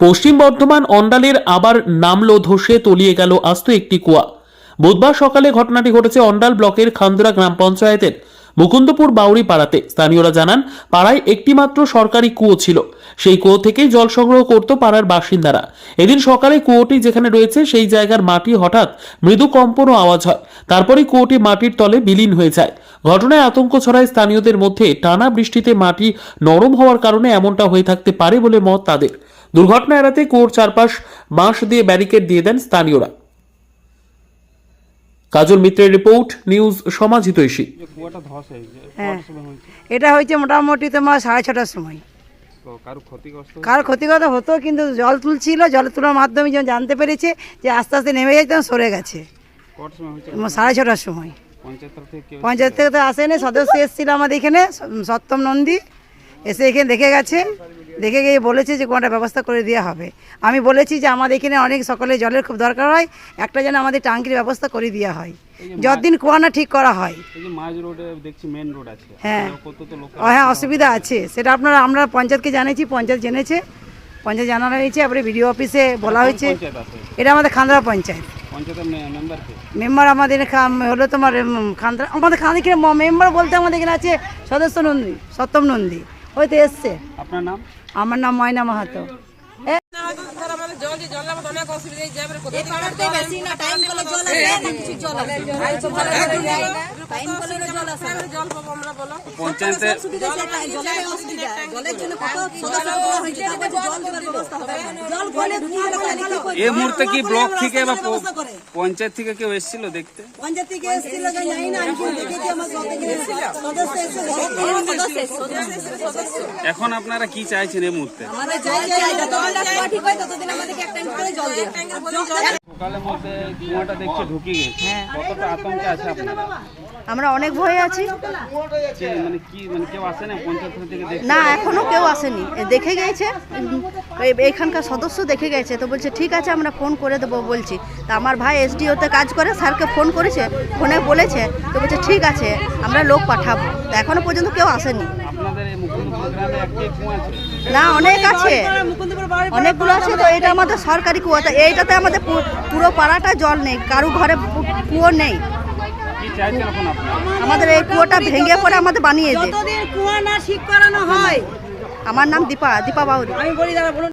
পশ্চিম বর্ধমান অন্ডালের আবার নামলো ধসে তলিয়ে গেল আস্ত একটি কুয়া। বুধবার সকালে ঘটনাটি ঘটেছে অন্ডাল ব্লকের খান্দুরা গ্রাম পঞ্চায়েতের মুকুন্দপুর বাউরি পাড়াতে স্থানীয়রা জানান, পাড়ায় একটিমাত্র সরকারি কুয়ো ছিল। সেই কুয়ো থেকেই জল সংগ্রহ করত পাড়ার বাসিন্দারা। এদিন সকালে কুয়োটি যেখানে রয়েছে সেই জায়গার মাটি হঠাৎ মৃদু কম্পন আওয়াজ হয়। তারপরে কুয়োটি মাটির তলে বিলীন হয়ে যায়। ঘটনায় আতঙ্ক ছড়ায় স্থানীয়দের মধ্যে টানা বৃষ্টিতে মাটি নরম হওয়ার কারণে এমনটা হয়ে থাকতে পারে বলে মত তাদের। দুর্ঘটনা এড়াতে কুয়োর চারপাশ বাঁশ দিয়ে ব্যারিকেড দিয়ে দেন স্থানীয়রা। কাজল মিত্রের রিপোর্ট নিউজ সমাজ হিতৈষী। হ্যাঁ। এটা হয়েছে মোটামুটি তোমার সাড়ে ছটার সময়। কারও ক্ষতিগত হতো কিন্তু জল তুলছিল জল তোলার মাধ্যমে যখন জানতে পেরেছে যে আস্তে আস্তে নেমে যাচ্ছে তখন সরে গেছে। সাড়ে ছটার সময়। পঞ্চায়েত থেকে তো আসেনি সদস্য এসেছিল আমাদের এখানে স- সত্যম নন্দী এসে এখানে দেখে গেছে। দেখে গিয়ে বলেছে যে কোনটা ব্যবস্থা করে দেওয়া হবে। আমি বলেছি যে আমাদের এখানে অনেক সকলে জলের খুব দরকার হয় একটা যেন আমাদের টাঙ্কির ব্যবস্থা করে দেওয়া হয়। যতদিন কুয়ানা ঠিক করা হয়। হ্যাঁ। হ্যাঁ অসুবিধা আছে। সেটা আপনারা আমরা পঞ্চায়েতকে জানিয়েছি পঞ্চায়েত জেনেছে। পঞ্চায়েত জানানো হয়েছে তারপরে বিডিও অফিসে বলা হয়েছে। এটা আমাদের খান্দরা পঞ্চায়েত। মেম্বার আমাদের হলো তোমার খান্দরা আমাদের খান্দা মেম্বার বলতে আমাদের এখানে আছে সদস্য নন্দী সত্যম নন্দী। হয়তো এসছে। আপনার নাম? আমার নাম ময়না মাহাতো। পঞ্চায়েতে এই মুহূর্তে কি ব্লক থেকে বা পঞ্চায়েত থেকে কেউ এসেছিল দেখতে? পঞ্চায়েত থেকে এসেছিল জানি না আমি দেখেছি আমার সদস্য এসে এখন আপনারা কি চাইছেন এই মুহূর্তে? ঠিক হয় ততদিন এক ট্যাঙ্ক করে জল দিও সকালের মধ্যে কুয়াটা দেখছে ঢুকে গেছে কতটা আতঙ্কে আছে আপনারা আমরা অনেক ভয়ে আছি। মানে কি মানে কেউ আসে না পঞ্চায়েত থেকে না এখনও কেউ আসেনি। দেখে গেছে। এখানকার সদস্য দেখে গেছে। তো বলছে ঠিক আছে আমরা ফোন করে দেবো বলছি। তা আমার ভাই এসডিওতে কাজ করে স্যারকে ফোন করেছে ফোনে বলেছে। তো বলছে ঠিক আছে আমরা লোক পাঠাবো। তা এখনও পর্যন্ত কেউ আসেনি। আপনাদের এই মুকুন্দপুর গ্রামে একটাই কুয়া আছে। না অনেক আছে। অনেকগুলো আছে তো এটা আমাদের সরকারি কুয়া তো এইটাতে আমাদের পুরো পাড়াটা জল নেই কারও ঘরে কুয়ো নেই। কি চাইছেন এখন আপনারা আমাদের এই কুয়োটা ভেঙে পরে আমাদের বানিয়ে দেয় কুয়া না ঠিক করানো হয়। আমার নাম দীপা দীপা বাউরি। আমি বলি দাদা